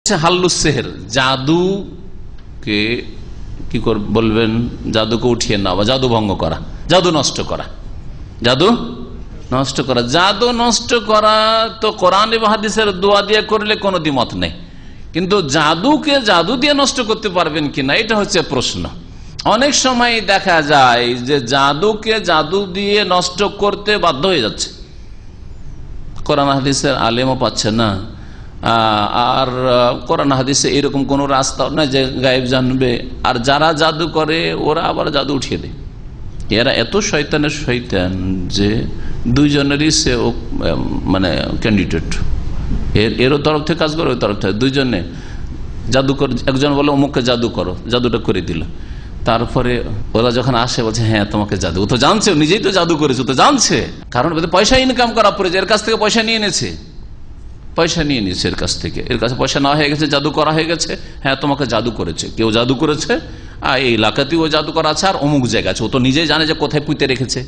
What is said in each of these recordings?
হচ্ছে হাল্লুস সেহের। জাদুকে কি বলবেন? জাদুকে উঠিয়ে নেওয়া বা জাদু ভঙ্গ করা, জাদু নষ্ট করা। জাদু নষ্ট করা। জাদু নষ্ট করা তো কোরআন হাদিসের দোয়া দিয়ে করলে কোনো দ্বিমত নেই। কিন্তু জাদুকে জাদু দিয়ে নষ্ট করতে পারবেন কিনা এটা হচ্ছে প্রশ্ন। অনেক সময় দেখা যায় যে জাদুকে জাদু দিয়ে নষ্ট করতে বাধ্য হয়ে যাচ্ছে। কোরআন হাদিসের আলেমও পাচ্ছে না। আর কোরআন হাদিসে এরকম কোনো রাস্তা না যে গায়েব জানবে। আর যারা জাদু করে ওরা আবার জাদু উঠিয়ে দেয়। এরা এত শয়তানের শয়তান যে দুইজনেরই সে ও, মানে ক্যান্ডিডেট এর এরও তরফ থেকে কাজ করে ওই তরফ থেকে। দুইজনে জাদু করে একজন বলে অমুককে জাদু করো। জাদুটা করে দিল। তারপরে ওরা যখন আসে বলছে হ্যাঁ তোমাকে জাদু। ও তো জানছে নিজেই তো জাদু করেছে তো জানছে। কারণ পয়সা ইনকাম করা পড়েছে এর কাছ থেকে পয়সা নিয়ে এনেছে। পয়সা নিয়ে নিয়েছে এর কাছ থেকে। এর কাছে পয়সা না হয়ে গেছে, জাদু করা হয়ে গেছে। হ্যাঁ তোমাকে জাদু করেছে। কেউ জাদু করেছে? আর এই এলাকাতেও জাদু করা আছে, আর অমুক জায়গা আছে। ও তো নিজেই জানে যে কোথায় পুঁতে রেখেছে।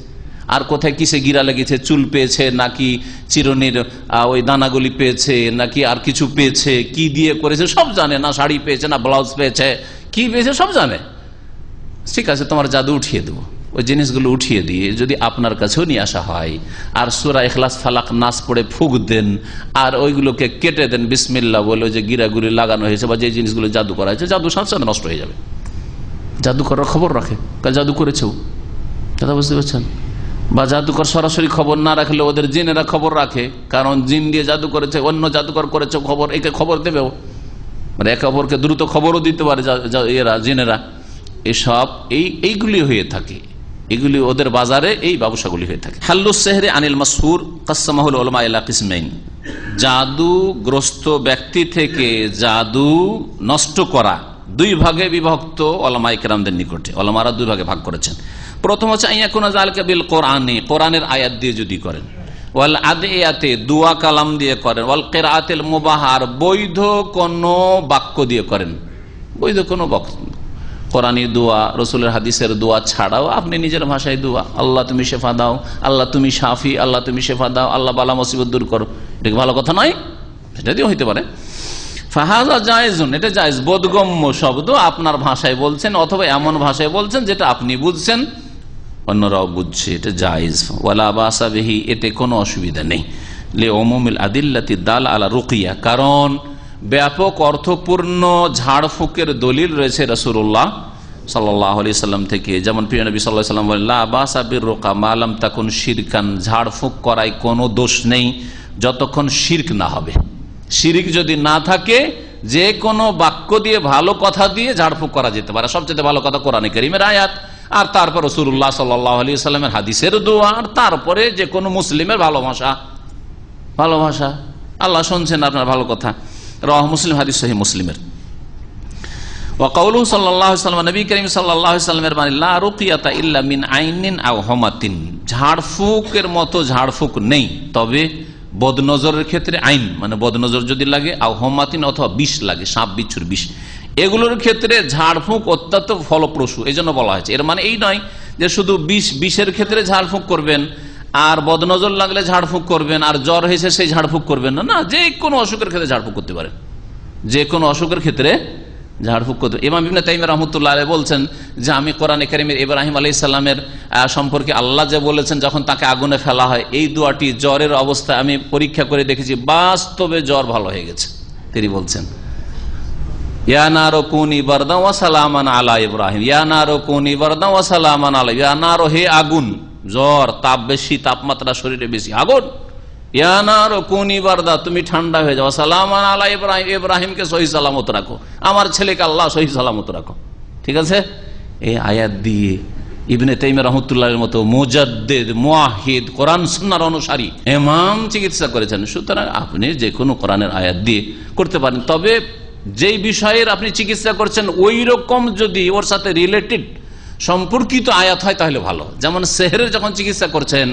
আর কোথায় কিসে গিরা লেগেছে? চুল পেয়েছে নাকি চিরনির ওই দানাগুলি পেয়েছে, নাকি আর কিছু পেয়েছে? কি দিয়ে করেছে? সব জানে। না শাড়ি পেয়েছে, না ব্লাউজ পেয়েছে। কি পেয়েছে? সব জানে। ঠিক আছে, তোমার জাদু উঠিয়ে দেবো। ওই জিনিসগুলো উঠিয়ে দিয়ে যদি আপনার কাছেও নিয়ে আসা হয়, আর সুরা এখলাস ফালাক, নাচ পড়ে ফুক দেন, আর ওইগুলোকে কেটে দেন বিসমিল্লা বলে যে গিরাগুলি লাগানো হয়েছে বা যে জিনিসগুলো জাদু করা হয়েছে, জাদু সাথে সাথে নষ্ট হয়ে যাবে। জাদু করার খবর রাখে। কাল জাদু করেছেও? কথা বুঝতে পারছেন? বা জাদুকর সরাসরি খবর না রাখলে ওদের জিনেরা খবর রাখে, কারণ জিন দিয়ে জাদু করেছে, অন্য জাদুকর করেছে খবর, একে খবর দেবেও। মানে একে অপরকে দ্রুত খবরও দিতে পারে এরা, জিনেরা। এসব এই, এইগুলি হয়ে থাকে। এগুলি ওদের বাজারে এই ব্যবসাগুলি হয়ে থাকে। হাল্লুস সেহরে আনিল মাসহুর কাসমাহুল জাদুগ্রস্ত ব্যক্তি থেকে জাদু নষ্ট করা দুই ভাগে বিভক্ত ওলামা ইকরামদের নিকটে। ওলামারা দুই ভাগে ভাগ করেছেন। প্রথম হচ্ছে আইয়াকুনা বিল কোরআনে, কোরআনের আয়াত দিয়ে যদি করেন। ওয়াল আদিয়াতে দুয়া কালাম দিয়ে করেন, ওয়াল কেরাতেল মোবাহার, বৈধ কোন বাক্য দিয়ে করেন। বৈধ কোনো কোরআনী দোয়া, রসুলের হাদিসের দোয়া ছাড়াও আপনি নিজের ভাষায় দোয়া। আল্লাহ তুমি শেফা দাও, আল্লাহ তুমি সাফি আল্লাহ তুমি শেফা দাও, আল্লাহ বালা মুসিবত দূর করো। এটা ভালো কথা নয়? সেটা দিয়েও হইতে পারে। ফাহাজা জায়েজুন, এটা জায়েজ, বোধগম্য শব্দ আপনার ভাষায় বলছেন অথবা এমন ভাষায় বলছেন যেটা আপনি বুঝছেন, অন্যরাও বুঝছে, এটা জায়েজ। ওয়ালা বাসাবিহি এতে কোনো অসুবিধা নেই। লে ওমুমিল আদিল্লাতি দাল আলা রুকিয়া, কারণ ব্যাপক অর্থপূর্ণ ঝাড়ফুঁকের দলিল রয়েছে রসুল্লাহ সাল্লাম থেকে। যেমন প্রিয় তখন শিরকান। ঝাড়ফুঁক করায় কোনো দোষ নেই, যতক্ষণ শির্ক না হবে। শিরিক যদি না থাকে, যে কোনো বাক্য দিয়ে ভালো কথা দিয়ে ঝাড়ফুঁক করা যেতে পারে। সবচেয়ে ভালো কথা কোরআন করিমের আয়াত। আর তারপর রসুল্লাহ সাল্লাহ আলী সাল্লামের হাদিসের দোয়া। আর তারপরে যে কোনো মুসলিমের ভালোবাসা। ভালোবাসা। আল্লাহ শুনছেন আপনার ভালো কথা। রহ মুসলিম, হাদিস সহি মুসলিমের। মানে লা ঝাড়ফুকের মতো ঝাড়ফুক নেই, তবে বদনজরের ক্ষেত্রে আইন মানে বদনজর যদি লাগে, আও হমাতিন অথবা বিষ লাগে, সাপ, বিচ্ছুর বিষ। এগুলোর ক্ষেত্রে ঝাড়ফুঁক অত্যন্ত ফলপ্রসূ এই বলা হয়েছে। এর মানে এই নয় যে শুধু বিষ, বিষের ক্ষেত্রে ঝাড়ফুঁক করবেন আর বদনজর লাগলে ঝাড়ফুঁক করবেন আর জ্বর হয়েছে সেই ঝাড়ফুঁক করবেন না। না যে কোনো অসুখের ক্ষেত্রে ঝাড়ফুঁক করতে পারেন। যে কোনো অসুখের ক্ষেত্রে ঝাড়ফুঁক করতে ইমাম ইবনে তাইমিয়া রহমতুল্লাহ আলাইহি বলছেন যে আমি কোরআনে কারিমের ইব্রাহিম আলাইহিস সালামের আহ, সম্পর্কে আল্লাহ যে বলেছেন যখন তাকে আগুনে ফেলা হয় এই দোয়াটি জ্বরের অবস্থা আমি পরীক্ষা করে দেখেছি বাস্তবে জ্বর ভালো হয়ে গেছে তিনি বলছেন। আলা ইব্রাহিম ইয়ানারো কুনি বারদা ওয়া সালামান আলা ইয়ানারো হে আগুন। জ্বর, তাপ বেশি, তাপমাত্রা শরীরে বেশি। আগুন। বারদা তুমি ঠান্ডা হয়ে যাও। সালাম আলা ইব্রাহিম ইব্রাহিমকে সহি সালামত রাখো। আমার ছেলেকে আল্লাহ সহি সালামত রাখো। ঠিক আছে? এই আয়াত দিয়ে ইবনে তাইমে রহমতুল্লাহের মতো মোজাদ্দেদ, মোয়াহিদ, কোরআন সুন্নার অনুসারী এমাম চিকিৎসা করেছেন। সুতরাং আপনি যে কোনো কোরআনের আয়াত দিয়ে করতে পারেন। তবে যেই বিষয়ের আপনি চিকিৎসা করছেন ওই রকম যদি ওর সাথে রিলেটেড সম্পর্কিত আয়াত হয় তাহলে ভালো। যেমন সেহরের যখন চিকিৎসা করছেন,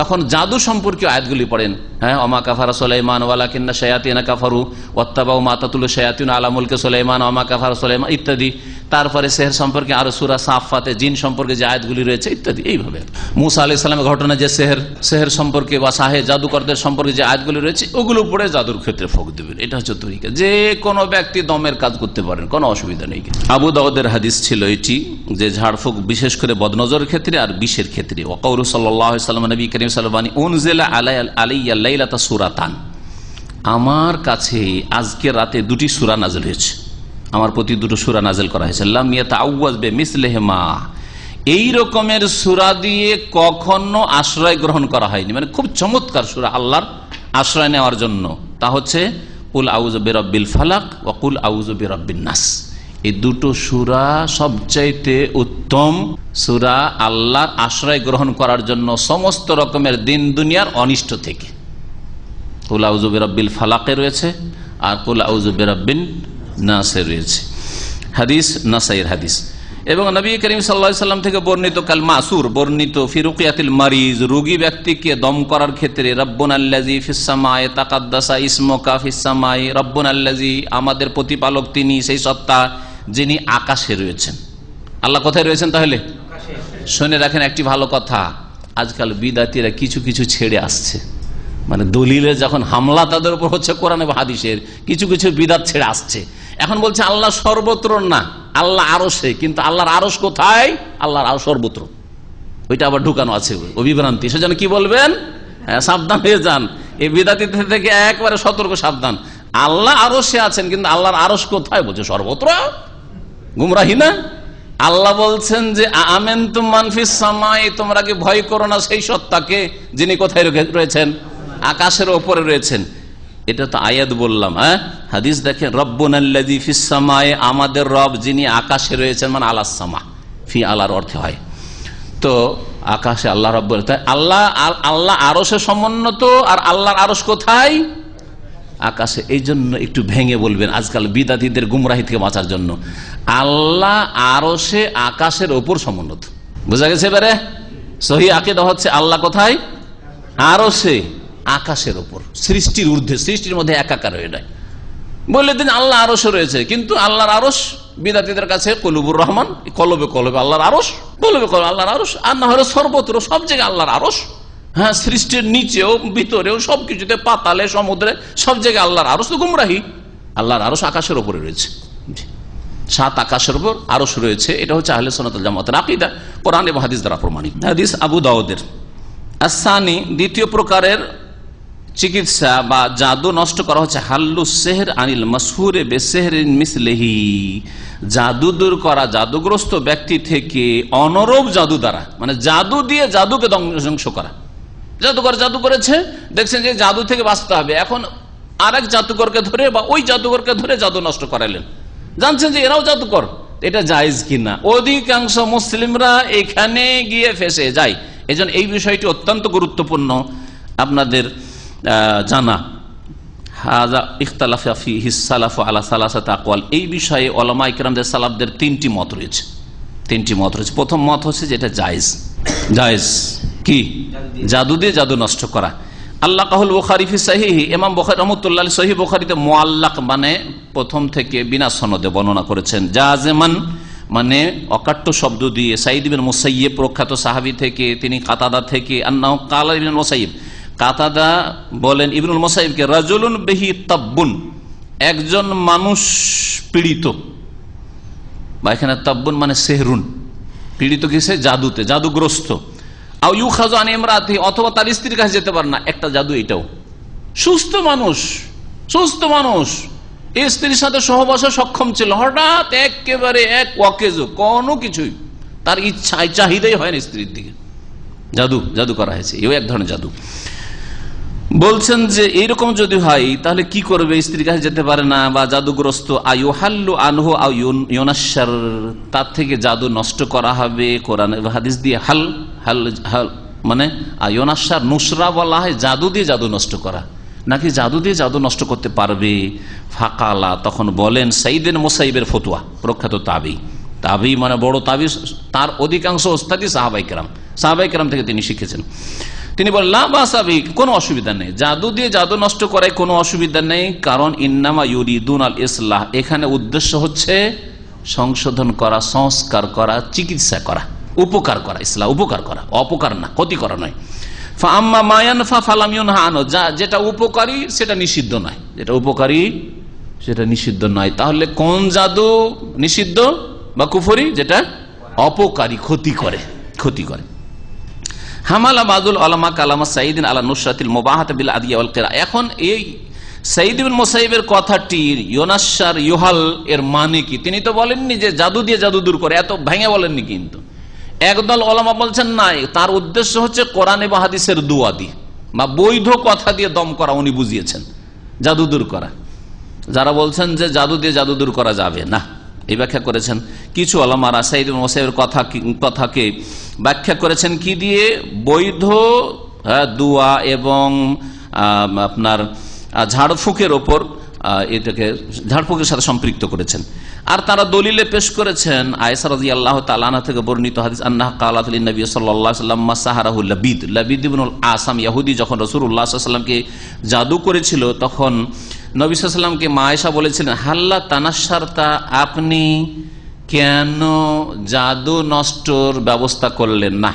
তখন জাদু সম্পর্কীয় আয়াতগুলি পড়েন। হ্যাঁ অমা কাফারা সোলাইমান ওয়ালা কিন্না শায়াতিনা কাফারু ওত্তাবাউ মাতাতুল শায়াতিন আলামুলকে সোলাইমান অমা কাফারা সোলাইমান ইত্যাদি। তারপরে সেহের সম্পর্কে আরও সুরা সাফাতে জিন সম্পর্কে যে আয়াতগুলি রয়েছে ইত্যাদি, এইভাবে। মুসা আলি সাল্লামের ঘটনা যে সেহের সেহের সম্পর্কে বা সাহে জাদুকরদের সম্পর্কে যে আয়াতগুলি রয়েছে, ওগুলো পড়ে জাদুর ক্ষেত্রে ফোক দেবেন। এটা হচ্ছে তরিকা। যে কোনো ব্যক্তি দমের কাজ করতে পারেন, কোনো অসুবিধা নেই। আবু দাউদের হাদিস ছিল এটি, যে ঝাড়ফুঁক বিশেষ করে বদনজরের ক্ষেত্রে আর বিষের ক্ষেত্রে। ওকাউর সাল্লাম, নবী করিম সাল্লানী উনজেলা আলাই লাইলাতা সুরাতান। আমার কাছে আজকে রাতে দুটি সুরা নাজল হয়েছে। আমার প্রতি দুটো সুরা নাজেল করা হয়েছে। এই রকমের সুরা দিয়ে কখনো আশ্রয় গ্রহণ করা হয়নি। মানে খুব চমৎকার সুরা আল্লাহর আশ্রয় নেওয়ার জন্য। তা হচ্ছে, কুল আউজ বেরব্বিল ফালাক ও কুল আউজ বেরব্বিন নাস। এই দুটো সুরা সবচাইতে উত্তম সুরা আল্লাহর আশ্রয় গ্রহণ করার জন্য সমস্ত রকমের দিন দুনিয়ার অনিষ্ট থেকে। কুল আউজ বেরব্বিল ফালাকে রয়েছে, আর কুল আউজ বেরব্বিন নাসের রয়েছে। হাদিস নাসাইয়ের হাদিস। এবং নবী করিম সাল্লা সাল্লাম থেকে বর্ণিত কাল মাসুর, বর্ণিত ফিরুকিয়াতিল মারিজ, রোগী ব্যক্তিকে দম করার ক্ষেত্রে রব্বন আল্লাজি ফিসামায় তাকাদ্দাসা ইসমকা ফিসামাই রব্বন আল্লাজি আমাদের প্রতিপালক তিনি সেই সত্তা যিনি আকাশে রয়েছেন। আল্লাহ কোথায় রয়েছেন তাহলে? শুনে রাখেন একটি ভালো কথা, আজকাল বিদাতিরা কিছু কিছু ছেড়ে আসছে। মানে দলিলের যখন হামলা তাদের উপর হচ্ছে কোরআন হাদিসের, কিছু কিছু বিদাত ছেড়ে আসছে। এখন বলছে আল্লাহ সর্বত্র না আল্লাহ আরসে কিন্তু আল্লাহর আরস কোথায়? আল্লাহর আরও সর্বত্র। ওইটা আবার ঢুকানো আছে অভিভ্রান্তি। সেজন্য কি বলবেন? হ্যাঁ, সাবধান হয়ে যান। এই বিদাতি থেকে একবারে সতর্ক সাবধান। আল্লাহ আরসে আছেন কিন্তু আল্লাহর আরস কোথায়? বলছে সর্বত্র। গুমরাহি না? আল্লাহ বলছেন যে আমেন তুমানফিস সামাই তোমরা কি ভয় করো না সেই সত্তাকে যিনি কোথায় রয়েছেন? আকাশের ওপরে রয়েছেন। এটা তো আয়াত বললাম হ্যাঁ? হাদিস দেখেন রব্বুন ফিসামায় আমাদের রব যিনি আকাশে রয়েছেন মানে আল্লাহ সামা, ফি আল্লাহর অর্থে হয়। তো আকাশে আল্লাহ রব আল্লাহ আল্লাহ আরসে সমুন্নত, আর আল্লাহর আরস কোথায়? আকাশে। এই জন্য একটু ভেঙে বলবেন, আজকাল বিদাতিদের গুমরাহি থেকে বাঁচার জন্য। আল্লাহ আরসে আকাশের ওপর সমুন্নত। বোঝা গেছে এবারে? সহি আকেদা হচ্ছে আল্লাহ কোথায়? আরসে আকাশের ওপর সৃষ্টির ঊর্ধ্বে, সৃষ্টির মধ্যে একাকার হয়ে যায়। বললে দিন আল্লাহ আরস রয়েছে, কিন্তু আল্লাহর আরস বিদাতিদের কাছে কলুবুর রহমান, কলবে কলবে আল্লাহর আরস কলবে কলবে আল্লাহর আরস আর না হলে সর্বত্র সব জায়গায় আল্লাহর আরস হ্যাঁ সৃষ্টির নিচেও, ভিতরেও সবকিছুতে পাতালে, সমুদ্রে সব জায়গায় আল্লাহর আরস তো গুমরাহি। আল্লাহর আরস আকাশের ওপরে রয়েছে। সাত আকাশের উপর আরস রয়েছে, এটা হচ্ছে আহলে সোনাতুল জামাতের আকিদা, কোরআন এবং হাদিস দ্বারা প্রমাণিত। হাদিস আবু দাউদের। আসানি দ্বিতীয় প্রকারের চিকিৎসা বা জাদু নষ্ট করা হচ্ছে। হাল্লু সেহের আনিল মসহুরে বেসেহরিন মিসলেহি। জাদু দূর করা জাদুগ্রস্ত ব্যক্তি থেকে অনরব জাদু দ্বারা মানে জাদু দিয়ে জাদুকে ধ্বংস করা। জাদুকর জাদু করেছে, দেখছেন যে জাদু থেকে বাঁচতে হবে। এখন আর এক জাদুকরকে ধরে বা ওই জাদুকরকে ধরে জাদু নষ্ট করালেন। জানছেন যে এরাও জাদুকর। এটা জায়জ কিনা? অধিকাংশ মুসলিমরা এখানে গিয়ে ফেসে যায়। এজন্য এই বিষয়টি অত্যন্ত গুরুত্বপূর্ণ। আপনাদের জানা। এই বিষয়ে ওলামা ইকরামদের সালাফদের তিনটি মত রয়েছে। তিনটি মত রয়েছে। প্রথম মত হচ্ছে যেটা জায়েজ। জায়েজ কি? জাদু দিয়ে জাদু নষ্ট করা। আল্লাহ কাহুল মানে প্রথম থেকে বিনা সনদে বর্ণনা করেছেন। জাজেমান মানে অকাট্য শব্দ দিয়ে সাইদ বিন মুসাইব প্রখ্যাত সাহাবি থেকে, তিনি কাতাদা থেকে আন্না কালা বিন মুসাইব কাতাদা বলেন ইবনুল মোসাইবকে, রাজুলুন বেহি তাব্বুন একজন মানুষ পীড়িত। বা এখানে তাব্বুন মানে সেহরুন। পীড়িত কিসে? জাদুতে, জাদুগ্রস্ত। আউ ইউ খাজু আনি ইমরাতি, অথবা তার স্ত্রীর কাছে যেতে পারে না। একটা জাদু এটাও। সুস্থ মানুষ সুস্থ মানুষ। স্ত্রীর সাথে সহবাসে সক্ষম ছিল। হঠাৎ একেবারে এক ওয়াকেজো, কোনো কিছুই। তার ইচ্ছা চাহিদাই হয় না স্ত্রীর দিকে। জাদু জাদু করা হয়েছে। এও এক ধরনের জাদু। বলছেন যে এইরকম যদি হয়, তাহলে কি করবে? স্ত্রীর কাছে যেতে পারে না বা জাদুগ্রস্ত। আয়ু হাল্লু আনহু আউনাসার তার থেকে জাদু নষ্ট করা হবে কোরআন হাদিস দিয়ে। হাল হাল হাল মানে আয়োনাসার নুসরা বলা হয় জাদু দিয়ে জাদু নষ্ট করা। নাকি জাদু দিয়ে জাদু নষ্ট করতে পারবে? ফাঁকালা, তখন বলেন সাইদিন মোসাইবের ফতুয়া, প্রখ্যাত তাবি। তাবি মানে বড় তাবি, তার অধিকাংশ ওস্তাদি সাহাবাইকেরাম সাহাবাইকেরাম থেকে তিনি শিখেছেন। তিনি বলেন লাভাসাবি কোনো অসুবিধা নেই। জাদু দিয়ে জাদু নষ্ট করায় কোনো অসুবিধা নেই, কারণ ইন্নামা ইউরিদুন আল ইসলাহ। এখানে উদ্দেশ্য হচ্ছে সংশোধন করা, সংস্কার করা, চিকিৎসা করা, উপকার করা ইসলাম উপকার করা, অপকার না ক্ষতি করা নয় আম্মা মায়ান ফা ফালামিউন হানো যা, যেটা উপকারী, সেটা নিষিদ্ধ নয়। যেটা উপকারী, সেটা নিষিদ্ধ নয়। তাহলে কোন জাদু নিষিদ্ধ বা কুফরি? যেটা অপকারী, ক্ষতি করে ক্ষতি করে। হামালা আলামা আলা মোবাহাত বিল আদিয়া এখন এই এর মানে কি? তিনি তো বলেননি যে জাদু দিয়ে জাদু দূর করে, এত ভেঙে বলেননি কিন্তু। একদল ওলামা বলছেন, নাই, তার উদ্দেশ্য হচ্ছে কোরআন এবং হাদিসের দুয়া দিয়ে বা বৈধ কথা দিয়ে দম করা, উনি বুঝিয়েছেন। জাদু দূর করা। যারা বলছেন যে জাদু দিয়ে জাদু দূর করা যাবে, না। এই ব্যাখ্যা করেছেন। কিছু আলামারা সাইদ মোসাইবের কথা কথাকে ব্যাখ্যা করেছেন কি দিয়ে? বৈধ হ্যাঁ, দুয়া এবং আপনার ঝাড়ফুঁকের ওপর এটাকে ঝাড়ফুঁকের সাথে সম্পৃক্ত করেছেন। আর তারা দলিলে পেশ করেছেন আয়সা রাজি আল্লাহ তালানা থেকে বর্ণিত হাদিস আন্নাহ কালাত নবী সাল্লাম সাহারাহুল লাবিদ। লাবিদ আসাম ইয়াহুদি যখন রসুল্লাহ সাল্লামকে জাদু করেছিল তখন নবী সাল্লামকে মা আয়সা বলেছিলেন, হাল্লা তানাসারতা আপনি কেন জাদু নষ্টর ব্যবস্থা করলেন না?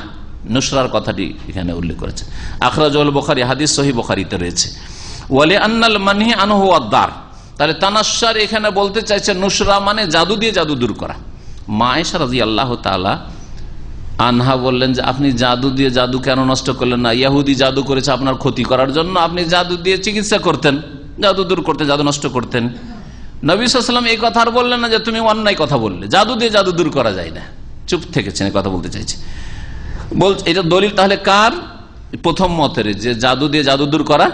নুসরার কথাটি এখানে উল্লেখ করেছে। আখরাজল বখারি, হাদিস সহি বখারিতে রয়েছে। ওয়ালে আন্নাল মানহি আনহু আদার তাহলে তানাসার এখানে বলতে চাইছে, নুসরা মানে জাদু দিয়ে জাদু দূর করা। মায়েশা রাজি আল্লাহ তালা আনহা বললেন যে, আপনি জাদু দিয়ে জাদু কেন নষ্ট করলেন না? ইয়াহুদি জাদু করেছে আপনার ক্ষতি করার জন্য। আপনি জাদু দিয়ে চিকিৎসা করতেন। জাদু দূর করতেন জাদু নষ্ট করতেন। নবী সাল্লাম এই কথা আর বললেন না যে তুমি অন্যায় কথা বললে। জাদু দিয়ে জাদু দূর করা যায় না। চুপ থেকেছেন কথা বলতে চাইছে। বল এটা দলিল তাহলে কার? প্রথম মতের, যে জাদু দিয়ে জাদু দূর করা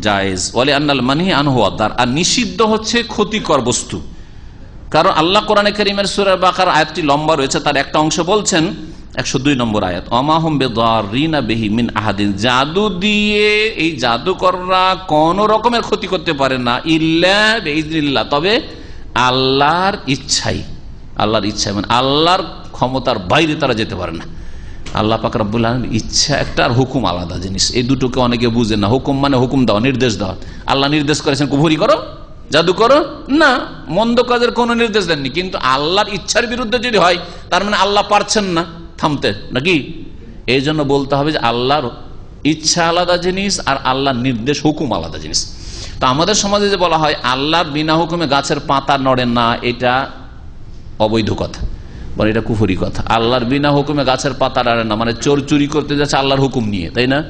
জায়েজ। ওয়ালি আন্নাল মানহি আনহু আদার। আর নিষিদ্ধ হচ্ছে ক্ষতিকর বস্তু। কারণ আল্লাহ কোরআনে করিমের সুরের বাকার আয়াতটি লম্বা রয়েছে, তার একটা অংশ বলছেন একশো দুই নম্বর আয়াত, অমাহম বেদিনা বেহি মিন আহাদিন জাদু দিয়ে এই জাদুকররা কোন রকমের ক্ষতি করতে পারে না, ইল্লা তবে আল্লাহর ইচ্ছাই আল্লাহর ইচ্ছাই মানে আল্লাহর ক্ষমতার বাইরে তারা যেতে পারে না। আল্লাহ পাক রব্বুল ইচ্ছা একটা আর হুকুম আলাদা জিনিস, এই দুটোকে অনেকে বুঝে না, হুকুম মানে হুকুম দেওয়া নির্দেশ দেওয়া আল্লাহ নির্দেশ করেছেন কুভুরি করো, জাদু করো, না, মন্দ কাজের কোনো নির্দেশ দেননি, কিন্তু আল্লাহর ইচ্ছার বিরুদ্ধে যদি হয়, তার মানে আল্লাহ পারছেন না। থামতে। নাকি? এই জন্য বলতে হবে যে আল্লাহর ইচ্ছা আলাদা জিনিস আর আল্লাহর নির্দেশ, হুকুম আলাদা জিনিস। তো আমাদের সমাজে যে বলা হয়, আল্লাহর বিনা হুকুমে গাছের পাতা নড়ে না, এটা অবৈধ কথা। বলে এটা কুফুরি কথা। আল্লাহর বিনা হুকুমে গাছের পাতা নাড়ে না মানে চোর চুরি করতে যাচ্ছে আল্লাহর হুকুম নিয়ে, তাই না?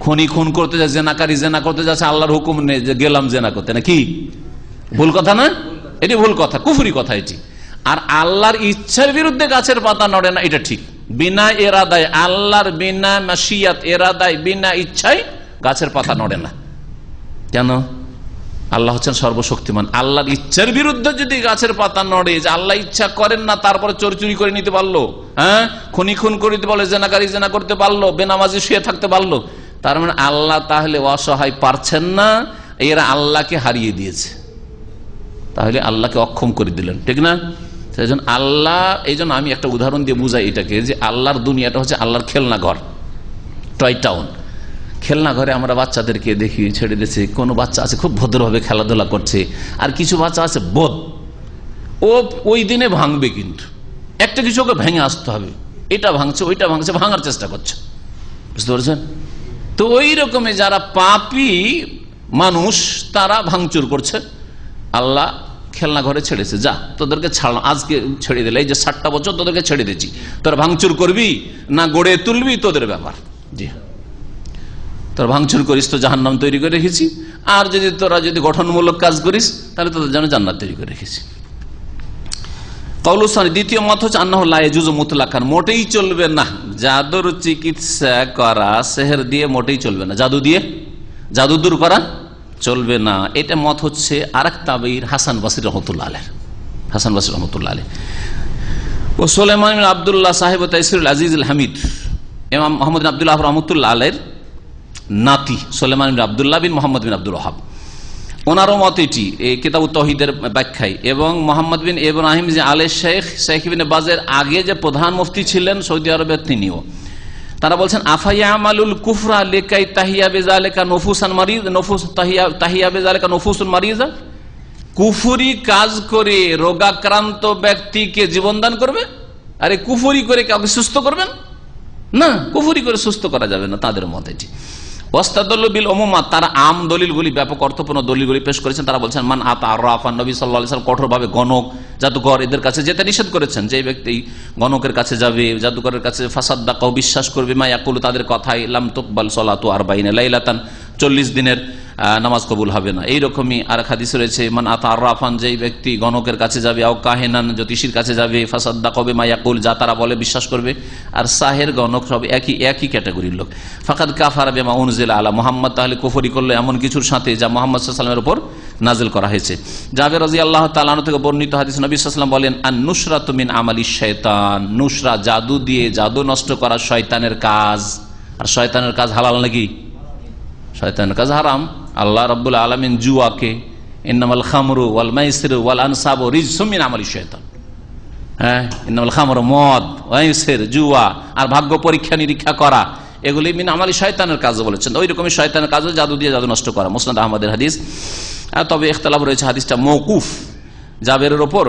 খনি খুন করতে যাচ্ছে, জেনাকারি জেনা করতে যাচ্ছে, আল্লাহর হুকুম নিয়ে যে গেলাম জেনা করতে, না কি? ভুল কথা না? এটি ভুল কথা, কুফুরি কথা এটি। আর আল্লাহর ইচ্ছার বিরুদ্ধে গাছের পাতা নড়ে না, এটা ঠিক। বিনা এরাদায় আল্লাহর বিনা মাসিয়াত এরাদায় বিনা ইচ্ছায় গাছের পাতা নড়ে না। কেন? আল্লাহ হচ্ছেন সর্বশক্তিমান। আল্লাহর ইচ্ছার বিরুদ্ধে যদি গাছের পাতা নড়ে, যে আল্লাহ ইচ্ছা করেন না, তারপরে চোর চুরি করে নিতে পারল হ্যাঁ? খনি খুন করে দিতে পারল, জেনাকারি জেনা করতে পারল, বেনামাজি শুয়ে থাকতে পারল, তার মানে আল্লাহ তাহলে অসহায় পারছেন না, এরা আল্লাহকে হারিয়ে দিয়েছে। তাহলে আল্লাহকে অক্ষম করে দিলেন, ঠিক না? সেই জন্য আল্লাহ এই জন্য আমি একটা উদাহরণ দিয়ে বুঝাই এটাকে যে আল্লাহর দুনিয়াটা হচ্ছে আল্লাহর খেলনা ঘর, টয় টাউন। খেলনা ঘরে আমরা বাচ্চাদেরকে দেখি, ছেড়ে দিয়েছে, কোনো বাচ্চা আছে, খুব ভদ্রভাবে খেলাধুলা করছে, আর কিছু বাচ্চা আছে বোধ। ও ওই দিনে ভাঙবে কিন্তু। একটা কিছু ওকে ভেঙে আসতে হবে। এটা ভাঙছে, ওইটা ভাঙছে, ভাঙার চেষ্টা করছে। বুঝতে পারছেন? তো ওই রকমে যারা পাপি মানুষ, তারা ভাঙচুর করছে। আল্লাহ খেলনা ঘরে ছেড়েছে। যা, তোদেরকে ছাড়, আজকে ছেড়ে দিলে, এই যে ষাটটা বছর তোদেরকে ছেড়ে দিচ্ছি তোরা ভাঙচুর করবি না গড়ে তুলবি তোদের ব্যাপার? জি তোরা ভাঙচুর করিস তো জাহান্নাম তৈরি করে রেখেছি। আর যদি তোরা যদি গঠনমূলক কাজ করিস, তাহলে তোদের যেন জান্নাত তৈরি করে রেখেছি। দ্বিতীয় মত হচ্ছে আন্না লাইজুজ মুতলাকান, মোটেই চলবে না। জাদুর চিকিৎসা করা, সেহের দিয়ে মোটেই চলবে না। জাদু দিয়ে? জাদু দূর করা? চলবে না। এটা মত হচ্ছে আরেক তাবির হাসান বাসির রহমতুল্লাহ আলের। হাসান বাসির রহমতুল্লাহ আলী ও সোলেমান আবদুল্লাহ সাহেব তাইসুল আজিজুল হামিদ এমাম মোহাম্মদ আবদুল্লাহ রহমতুল্লাহ আলের নাতি সোলেমান আবদুল্লাহ বিন মোহাম্মদ বিন আব্দুল ওহাব ওনারও মত এটি কিতাব তহিদের ব্যাখ্যায়। এবং মোহাম্মদ বিন ইব্রাহিম যে আলে শেখ শেখ বিন বাজের আগে যে প্রধান মুফতি ছিলেন সৌদি আরবের তিনিও। তারা বলছেন কুফরা লেকাই নফুসান নফুস তাহিয়া কুফুরি কাজ করে রোগাক্রান্ত ব্যক্তিকে জীবন দান করবে? আরে কুফুরি করে কাউকে সুস্থ করবেন? না, কুফুরি করে সুস্থ করা যাবে না তাদের মতে আম দলিলগুলি, ব্যাপক অর্থপূর্ণ দলিলগুলি পেশ করেছেন। তারা বলছেন, মান আতা রাফান নবী সাল্লা কঠোরভাবে গণক, জাদুঘর এদের কাছে যেতে নিষেধ করেছেন। যে ব্যক্তি গণকের কাছে যাবে, জাদুঘরের কাছে ফাসাদ্দা কাউ বিশ্বাস করবে মাইয়াকুল তাদের কথাই, লাম তোকবাল সলাতু আর বাইনে লাইলাতান। চল্লিশ দিনের নামাজ কবুল হবে না। এইরকমই আর হাদিস রয়েছে, মান আতা রাফান যেই ব্যক্তি গণকের কাছে যাবে, আও কাহেনান, জ্যোতিষীর কাছে যাবে, ফাসাদ্দা কবে মায়াকুল যা তারা বলে বিশ্বাস করবে, আর সাহের গণক সব একই একই ক্যাটাগরির লোক। ফাকাদ কাফার বেমা উনজিল আলা মোহাম্মদ তাহলে কুফরি করল এমন কিছুর সাথে যা মোহাম্মদ সাল্লামের উপর নাজিল করা হয়েছে। জাবের রাজি আল্লাহ তালানো থেকে বর্ণিত হাদিস নবী সাল্লাম বলেন আর নুসরা তুমিন আমালি শয়তান নুসরা জাদু দিয়ে জাদু নষ্ট করা শয়তানের কাজ। আর শয়তানের কাজ হালাল নাকি? শয়তানের কাজ হারাম। আল্লাহ রব্বুল আলমিন জুয়াকে, ইন্নামাল খামরু ওয়াল মাইসির ওয়াল আনসাব রিজমিন আমলি শয়তান। হ্যাঁ ইন্নামাল খামর মদ ওয়াইসের জুয়া আর ভাগ্য পরীক্ষা নিরীক্ষা করা, এগুলি মিন আমালি শয়তানের কাজ বলেছেন। ওই রকমই শয়তানের কাজও জাদু দিয়ে জাদু নষ্ট করা। মুসনাদ আহমদের হাদিস। তবে ইখতলাফ রয়েছে হাদিসটা মৌকুফ জাবেরের ওপর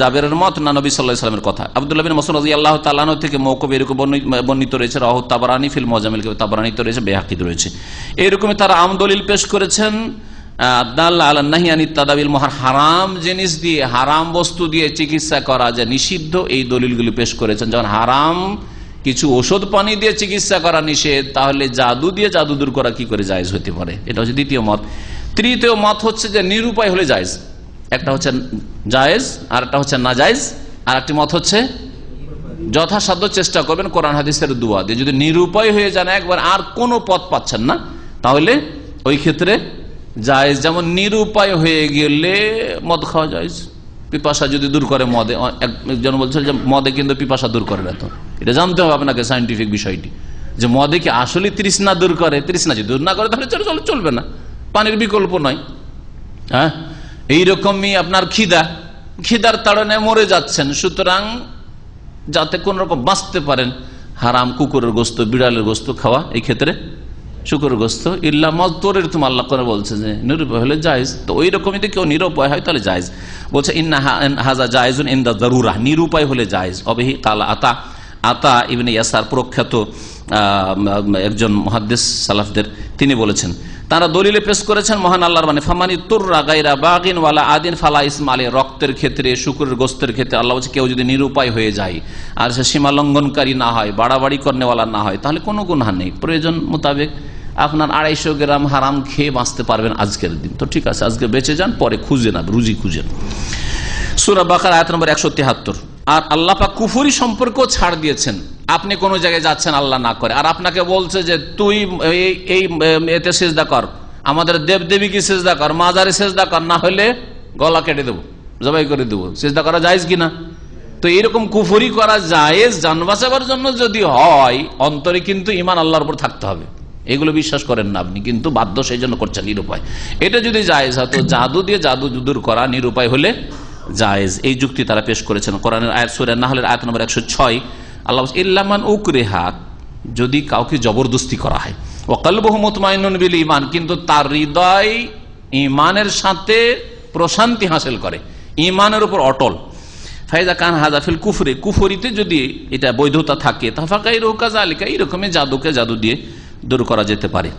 জাবেরের মত, না নবী সাল্লাহ সাল্লামের কথা। আবদুল্লাহ বিন রাজি আল্লাহ থেকে মৌকুব এরকম বর্ণিত রয়েছে রাহ তাবারানি ফিল মজামিল তাবারানিত রয়েছে বেহাকিদ রয়েছে। এইরকমই তারা আমদলিল পেশ করেছেন হারাম জিনিস দিয়ে, হারাম বস্তু দিয়ে চিকিৎসা করা যে নিষিদ্ধ, এই দলিলগুলি পেশ করেছেন। যখন হারাম কিছু ওষুধ পানি দিয়ে চিকিৎসা করা নিষেধ, তাহলে জাদু দিয়ে জাদু দূর করা কি করে জায়জ হতে পারে? এটা হচ্ছে দ্বিতীয় মত। তৃতীয় মত হচ্ছে যে নিরুপায় হলে জায়জ। একটা হচ্ছে জায়েজ, আর একটা হচ্ছে না জায়েজ আর একটি মত হচ্ছে যথাসাধ্য চেষ্টা করবেন কোরআন হাদিসের দুয়া দিয়ে। যদি নিরুপায় হয়ে যান একবার, আর কোনো পথ পাচ্ছেন না, তাহলে ওই ক্ষেত্রে জায়েজ, যেমন নিরুপায় হয়ে গেলে মদ খাওয়া যায় পিপাসা যদি দূর করে মদে এক- একজন বলছে যে মদে কিন্তু পিপাসা দূর করে না তো। এটা জানতে হবে আপনাকে সাইন্টিফিক বিষয়টি, যে মদে কি আসলে তৃষ্ণা দূর করে? তৃষ্ণা যদি দূর না করে, তাহলে চলে চলে, চলবে না। পানির বিকল্প নয় হ্যাঁ? এইরকমই আপনার খিদা। খিদার তাড়নে মরে যাচ্ছেন। সুতরাং যাতে কোন রকম বাঁচতে পারেন, হারাম কুকুরের গোস্ত, বিড়ালের গোস্ত খাওয়া, এই ক্ষেত্রে শুকুরের গোস্ত। ইল্লা মজদরের তুমি আল্লাহ করে বলছে যে, নিরুপায় হলে জায়জ। তো ওই রকমই যদি কেউ নিরুপায় হয়, তাহলে জায়জ। বলছে, ইন্না হাজা জায়জুন ইন্দা জরুরা নিরুপায় হলে জায়জ। অবেহি কালা আতা আতা ইবনে ইয়াসার প্রখ্যাত একজন মহাদ্দেশ সালাফদের, তিনি বলেছেন, তারা দলিলে পেশ করেছেন মহান আল্লাহর মানে ফামানি তুর্রা গাইরা বাগিন ওয়ালা আদিন ফালা ইসমালে রক্তের ক্ষেত্রে, শুকুরের গোস্তের ক্ষেত্রে, আল্লাহ বলছে, কেউ যদি নিরুপায় হয়ে যায়, আর সে সীমা লঙ্ঘনকারী না হয়, বাড়াবাড়ি করনেওয়ালা না হয়, তাহলে কোনো গুণা নেই। প্রয়োজন মোতাবেক আপনার আড়াইশো গ্রাম হারাম খেয়ে বাঁচতে পারবেন আজকের দিন। তো ঠিক আছে, আজকে বেঁচে যান, পরে খুঁজে না, রুজি খুঁজেন সুরা বাকার, আয়াত নম্বর একশো তেহাত্তর। আর আল্লাহ পাক কুফুরি সম্পর্কেও ছাড় দিয়েছেন। আপনি কোন জায়গায় যাচ্ছেন, আল্লাহ না করে। আর আপনাকে বলছে যে, তুই এই- এতে সেজদা কর। আমাদের দেব দেবীকে সেজদা কর, মাজারে সেজদা কর, না হলে গলা কেটে দেবো, জবাই করে দেবো। সেজদা করা যায় কিনা তো এরকম কুফুরি করা যায় যান বাঁচাবার জন্য যদি হয়, অন্তরে কিন্তু ইমান আল্লাহর উপর থাকতে হবে। এগুলো বিশ্বাস করেন না আপনি, কিন্তু বাধ্য সেই জন্য করছেন নিরুপায়। এটা যদি জায়েজ হয়, তো জাদু দিয়ে জাদু দূর করা নিরুপায় হলে জায়েজ এই যুক্তি তারা পেশ করেছেন কোরআনের আয়াত সুরের নাহলের আয়াত নম্বর একশো ছয়। আল্লাহ ইল্লামান উকরেহা যদি কাউকে জবরদস্তি করা হয়। ওকালবহ মুতমাইনুন বিল ইমান কিন্তু তার হৃদয় ইমানের সাথে প্রশান্তি হাসিল করে ইমানের উপর অটল। ফাইজা কান হাজাফিল কুফরে, কুফরিতে যদি এটা বৈধতা থাকে তাহলে এইরকমই জাদুকে জাদু দিয়ে দূর করা যেতে পারে।